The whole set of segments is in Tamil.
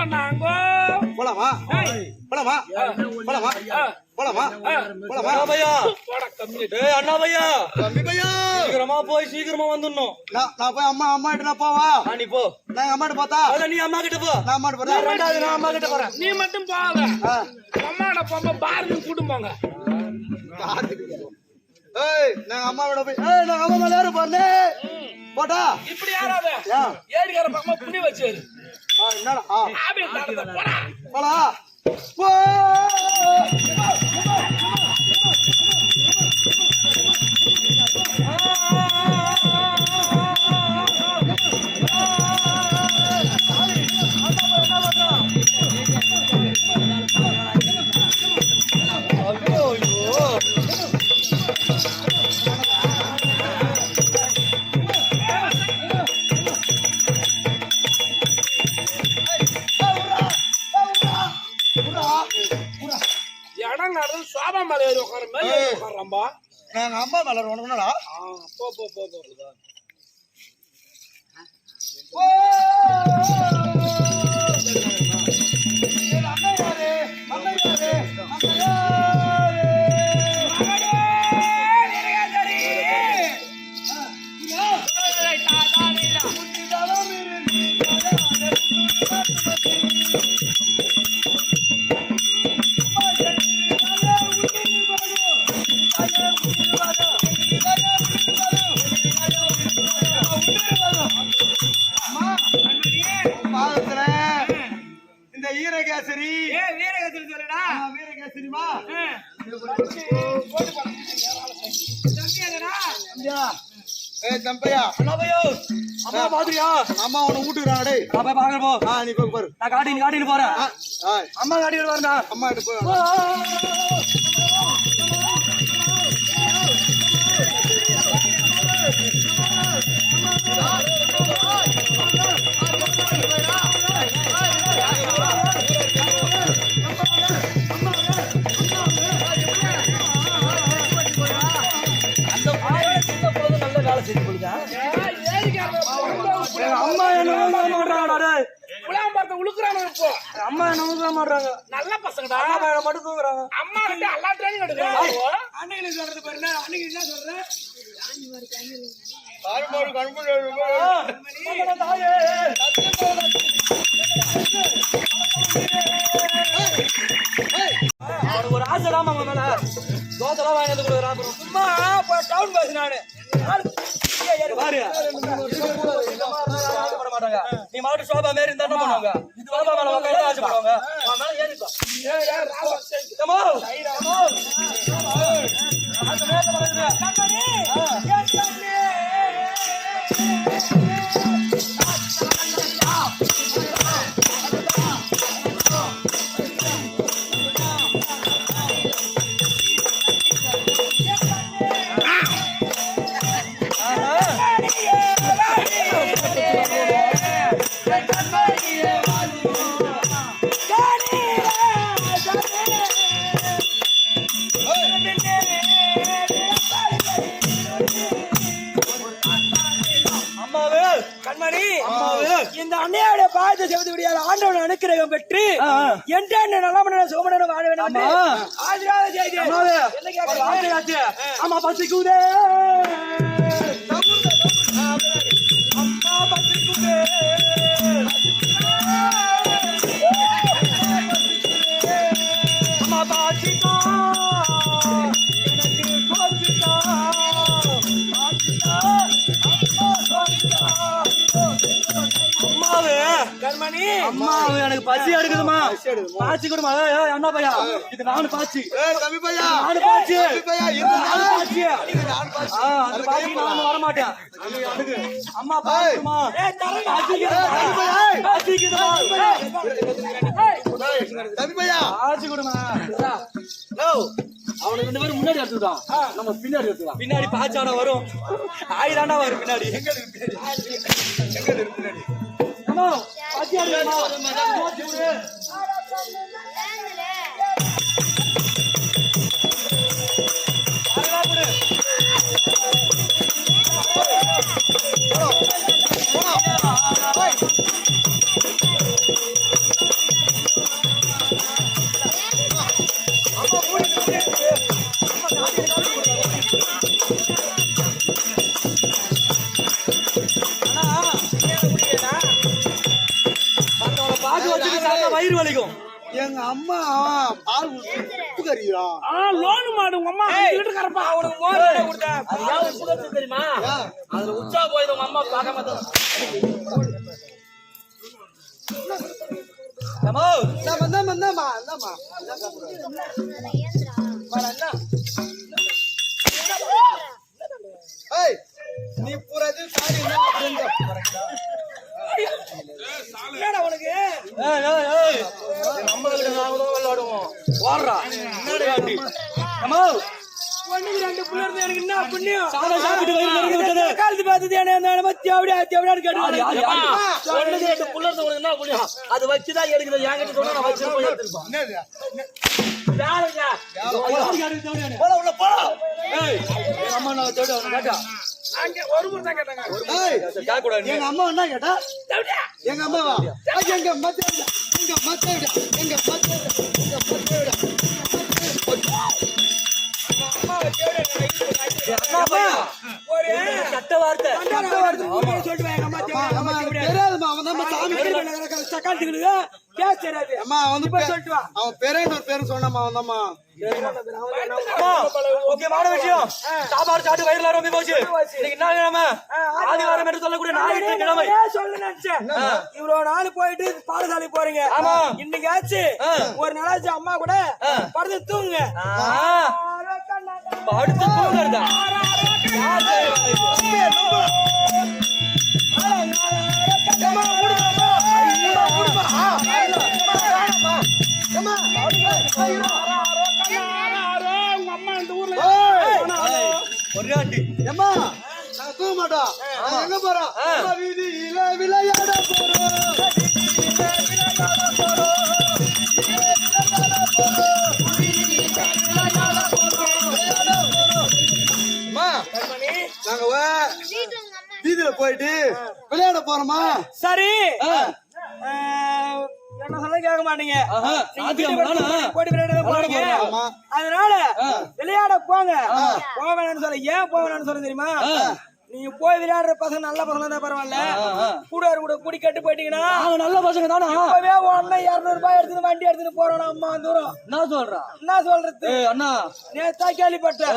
சொன்னாங்கோ. போலாமா? ஏய், போலாமா? போலாமா? போலாமா? போலாமா? கம்மி. ஏய் அண்ணாபையா. தம்பி பையா சீக்கிரமா போய் சீக்கிரமா வந்துடணும். நான் நான் போய் அம்மா அம்மா கிட்ட நான் போவா? நீ போ. நான் அம்மா கிட்ட பார்த்தா? அத நீ அம்மா கிட்ட போ. நான் அம்மா கிட்ட போறேன் ரெண்டாவது நான் அம்மா கிட்ட போறேன். நீ மட்டும் போகாத. பாரதி கூட்டும் போங்க. ஏய் நான் அம்மா போய் ஏய் நான் அம்மா மேல ஏறு போட்டா இப்படி யாராவது? ஏன் ஏரிக்கார பக்கமா புடி வச்சாரு என்னடா? தாண்டத போடா. கலர் ஒன்று என்னடா போ போ போ போ போ. ஏய் தம்பையா. அண்ணாபையா அம்மா பாத்துறியா அம்மா உன்னை வீட்டுக்குறான் டேய் நான் போய் பாக்குறேன் போ. ஆ நீ போய் பாரு நான் காட்டி நீ காட்டிட்டு போறேன் அம்மா காட்டிட்டு வரேன்டா அம்மா கிட்ட போய் புலாம்பரத்தை உழுக்குறானு இப்போ? அம்மா என்ன ஊக்க மாட்டாங்க நல்ல பசங்கடா. அம்மா மட்டும் தூங்குறாங்க. அம்மா கிட்ட எல்லா ட்ரைனிங் எடுக்கிறாங்க அன்னைக்கு சொல்றது பாருங்க அன்னைக்கு என்ன சொல்றேன் கால்மாடு கண்புள்ள தாயே. ஒரு ஆசை தான் அவங்க மேல தோசைலாம் வாங்கி வந்து கொடுக்குறான். சும்மா டவுன் பஸ் நானு. பாரு. என்ன பண்ணுவாங்க. அந்த மேல வருது. இந்த அன்னையோட பாயத்தை செலுத்தி விடியாத ஆண்டவன் அனுக்கிரகம் பெற்று. என்ற நலமன சோமனன வாழ வேண்டும்? வார்த்தை ஆச்சு. அம்மா பசிக்குதே. அம்மா பசிக்குதே. அம்மா கண்மணி. அம்மாவே எனக்கு பசி எடுக்குதுமா? பாச்சி கொடுமா ஏய், அண்ணா பையா? இது நானு பாச்சி. ஏய் தம்பி பையா. நானு பாச்சி. தம்பி பையா இரு நானு பாச்சி. நான் பாத்து ஆ, அந்த பாட்டி நான் வர மாட்டேன் அது. அம்மா பாத்துமா தம்பி பையா. ஆச்சு கொடுமா அவனுக்கு ரெண்டு பேரும் முன்னாடி எடுத்துக்கிட்டான் நம்ம பின்னாடி எடுத்துக்கலாம் பின்னாடி பாச்சாட வரும். ஆயிராண்டா வரும் பின்னாடி. எங்க பின்னாடி? அம்மா பாச்சி ஆடுமா பாச்சி விடு அதெல்லாம் வயிறு வலிக்கும் எங்க அம்மா பால் உப்பு கறிக்கிறான் ஆ லோன் மாடு உங்க அம்மா லிட்டர் கரப்பா உனக்கு மோதிரம் கொடுத்தேன். அது ஏன் உப்பு கறிச்சு தெரியுமா? அதுல உச்சா போய் உங்க அம்மா பார்க்க. ஏய், நீ பூராது சாரி என்ன செஞ்ச? என்னடா உனக்கு ஏய், ஏய், ஏய். எங்க அம்மா கிட்ட நாம தான் விளையாடுவோம் வாடுறா என்னடி ஆண்டி அம்மா ஒண்ணுக்கு ரெண்டு புள்ள இருந்து எனக்கு என்ன புண்ணியம் சாதம் சாப்பிட்டு வயிறு நிறைந்து விட்டது. காலத்து பார்த்தது என்ன தேவடியா தேவடியான்னு யாரு, கேட்டு ரெண்டு புள்ள இருந்து உனக்கு என்ன புண்ணியம்? அது வச்சுதான் எடுக்குது என்கிட்ட சொன்னா நான் வச்சு போய் எடுத்துருப்பேன் உள்ள. ஏய், எங்க அம்மா நான் கேட்டா. அங்க ஒரு முறை தான் கேட்டாங்க. எங்க அம்மா என்ன கேட்டா எங்க அம்மாவா எங்க அம்மா தேவையா? எங்க அம்மா தேவையா? எங்க அம்மா தேவையா? எங்க அம்மா தேவையா? அம்மா பையா. கெட்ட வார்த்தை. சொல்லிட்டு வா, எங்க அம்மா அம்மா, தேவடியா, அம்மா, அவன் சாமி கேஸ் தெரியாது. வந்து இப்ப பே- சொல்லிட்டு வா. அவன் பேரே ஒரு பேரு சொன்னாமா அவன் தான்மா அம்மா, முக்கியமான விஷயம். சாப்பாடு வயிறுல ரொம்ப போச்சு. இன்னைக்கு என்ன கிழமை. ஆதிவாரம் என்று சொல்லக்கூடிய ஞாயிற்று கிழமை. சொல்ல நினைச்சேன். இவ்வளவு நாள் போயிட்டு பாடசாலை போறீங்க. ஆமா. இன்னைக்கு ஆச்சு. ஒரு நாளாச்சு அம்மா கூட படுத்து தூங்குங்க. ஆ, படுத்து தூங்குறதா? யார் மாட்டோம் எங்க போறோம் வீதியில விளையாட போறோம் வீதியில போயிட்டு விளையாட போறோமா? சரி. என்ன சொல்ல கேட்க மாட்டீங்க? போட்டி விளையாட போறீங்க. அதனால விளையாட போங்க. போக வேணாம்னு சொல்ல. ஏன் போக வேணாம்னு சொல்ல தெரியுமா? நீங்க போய் விளையாடுற பசங்க நல்ல பசங்க தான் பரவாயில்ல. கூட கூட குடி கட்டு போயிட்டீங்கன்னா நல்ல பசங்க தானா? இப்பவே உடனே இருநூறு ரூபாய் எடுத்துட்டு வண்டி எடுத்துட்டு போறோம் அம்மா தூரம் என்ன சொல்றா? என்ன சொல்றது? அண்ணா. நேத்தா கேள்விப்பட்டேன்.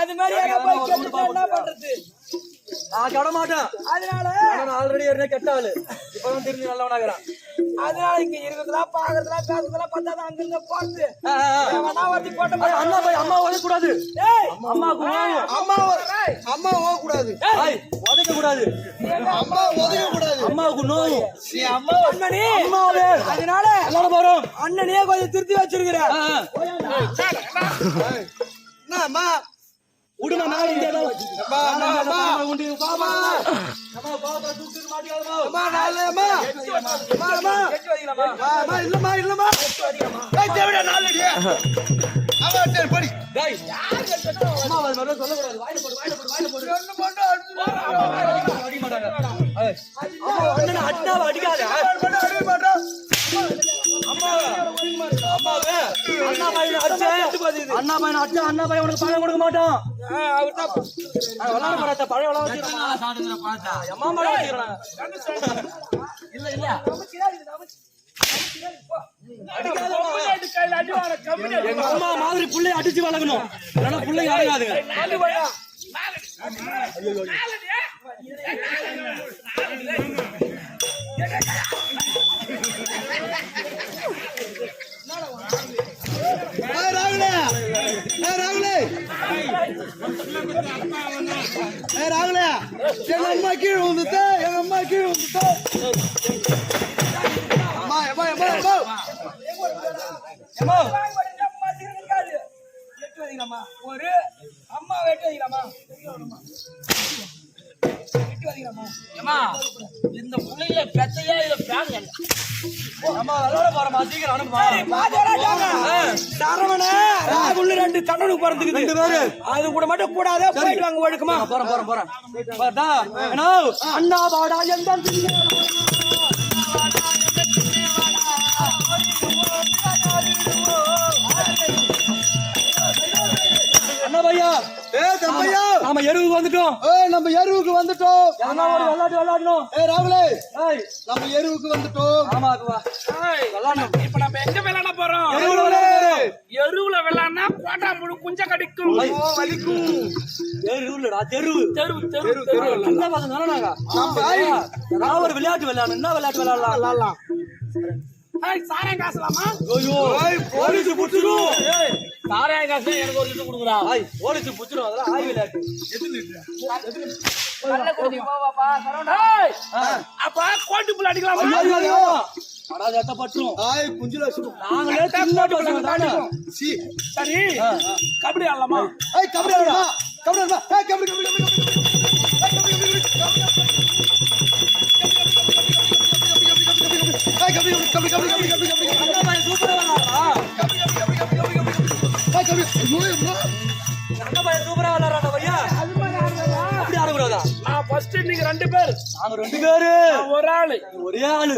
அது மாதிரி எங்க போய் என்ன பண்றது? நான் கட மாட்டேன் அதனால நான் ஆல்ரெடி ஏற்கனவே கெட்ட ஆளு இப்பதான் திரும்பி நல்லவனாகிறேன். அதனால இங்க இருக்கிறதுலாம் பாக்குறதுலாம் பேசுறதுலாம் பார்த்தா தான் அங்கிருந்த ஆ. வேணா வாட்டி போட்ட அண்ணா போய் அம்மா உதைக்க கூடாது உணவு. அம்மா அம்மா கூடாது ஏய், உதைக்க கூடாது அம்மா கூடாது அம்மாவுக்கு நோவு நீ அம்மா அண்ணனே. அம்மாவே. அதனால எல்லாரும் போறோம் அண்ணனையே கொஞ்சம் திருத்தி வச்சிருக்கிற. ஆ, விடுமா மேல இங்க இல்லம்மா இல்லம்மா படி அண்ணனை அடிக்காத அண்ணா பையனை அடிச்சேன் அண்ணா பையனை அண்ணா பையன் உனக்கு பழம் கொடுக்க மாட்டான் அவர் தான் நான் விளாட மாட்டேன் பழைய விளாட இல்ல இல்ல. அடி எங்க அம்மா மாதிரி புள்ளைய அடிச்சு வளர்க்கணும். இல்லைன்னா பிள்ளைங்க அடங்காதுங்க நாலு ஏய் ராகுலே எங்க அம்மா கீழே வந்துட்டு எங்க அம்மா கீழே வந்துட்டு அம்மா அம்மா அம்மா அம்மா அம்மா எட்டு வைக்கலாமா ஒரு அம்மா எட்டு வைக்கலாமா இந்த புள்ளையில பெத்தையா இல்ல பேங்க அம்மா அனுப்புமா. சரவண ராகுல் ரெண்டு கண்ணனுக்கு பிறந்துக்குது ரெண்டு பேரு. அது கூட மட்டும் கூடாதே போயிட்டு வாங்க ஒழுக்கமா போறேன் போறேன் போறேன் பார்த்தா அண்ணா அண்ணா வாடா எந்த அண்ணா பையா? ஏய் தம்பையா? நாம எருவு எருவுக்கு வந்துட்டோம். நம்ம எருவுக்கு வந்துட்டோம். எதனா ஒரு விளையாட்டு விளையாடணும் ஏய் ராகுலே. நம்ம எருவுக்கு வந்துட்டோம். ஆமா அதுவா இப்ப நம்ம எங்க விளையாட போறோம்? எருவுல விளையாடினா கோட்டா முழு குஞ்ச கடிக்கும். தெருவுலடா தெருவு தெருவு தெருவு தெருவு பசங்க தானே நாங்க? நான் ஒரு விளையாட்டு விளையாடணும். என்ன விளையாட்டு விளையாடலாம்? ஏய், சாராயம் காசுலாமா? ஐயோ போலீஸ் புடிச்சிடும் சாராயம் காசு எனக்கு ஒரு இது கொடுக்குறா ஐய். போலீஸ் புடிச்சிடும் அதெல்லாம் ஆய் விளையாட்டு. ஏய், அப்ப கோட்டு புள்ள அடிக்கலாமா? மடாஜாத்த பற்றும் ஆய் குஞ்சுல நாங்களே சின்ன பசங்க தானே சி சரி கபடி ஆடலாமா ஏய் கபடி ஆடலாமா கபடி ஆடலாமா ஏய் கபடி கபடி கபடி கபடி கபடி சூப்பரா விளாடுறாடா பையா அப்படி ஆடக்கூடாதா நான் ஃபர்ஸ்ட் நீங்க ரெண்டு பேர் நாங்க ரெண்டு பேரு ஒரு ஆளு ஒரே ஆளு